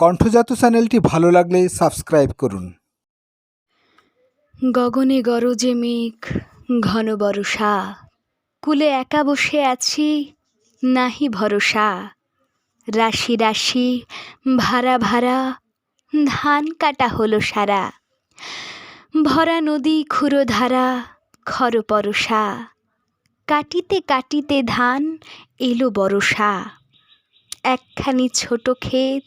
কণ্ঠজাত চ্যানেলটি ভালো লাগলে সাবস্ক্রাইব করুন। গগনে গরজে মেঘ, ঘন বরষা, কুলে একা বসে আছি, নাহি ভরসা। রাশি রাশি ভাড়া ভাড়া ধান কাটা হলো সারা। ভরা নদী, ক্ষুরধারা, খর পরশা। কাটিতে কাটিতে ধান এলো বরষা একখানি ছোট ক্ষেত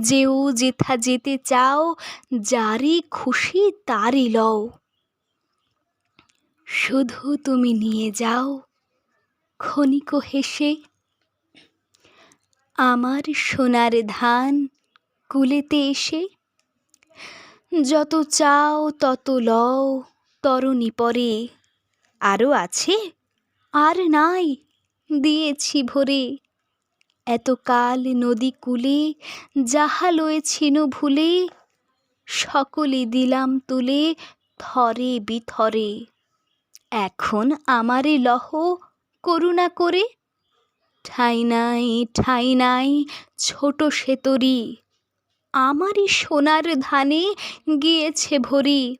যেও যেথা যেতে চাও, যারই খুশি তারই লও। শুধু তুমি নিয়ে যাও, ক্ষণিক হেসে। আমার সোনার ধান কুলেতে এসে। যত চাও, তত লও, তরণী পরে। আরও আছে? আর নাই, দিয়েছি ভরে। এতকাল নদী কূলে, যাহা লয়েছিনু ভুলে, সকলে দিলাম তুলে থরে বিথরে। এখন আমারে লহ করুণা করে। ঠাই নাই ঠাই নাই, ছোট সেতরি, আমারই সোনার ধানে গিয়েছে ভরি।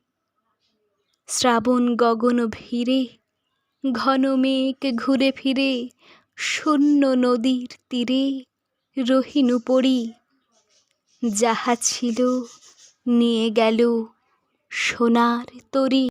শ্রাবণ গগন ভিড়ে, ঘন মেঘ ঘুরে ফিরে শূন্য নদীর তীরে রহিনু পড়ি। যাহা ছিল নিয়ে গেল সোনার তরী।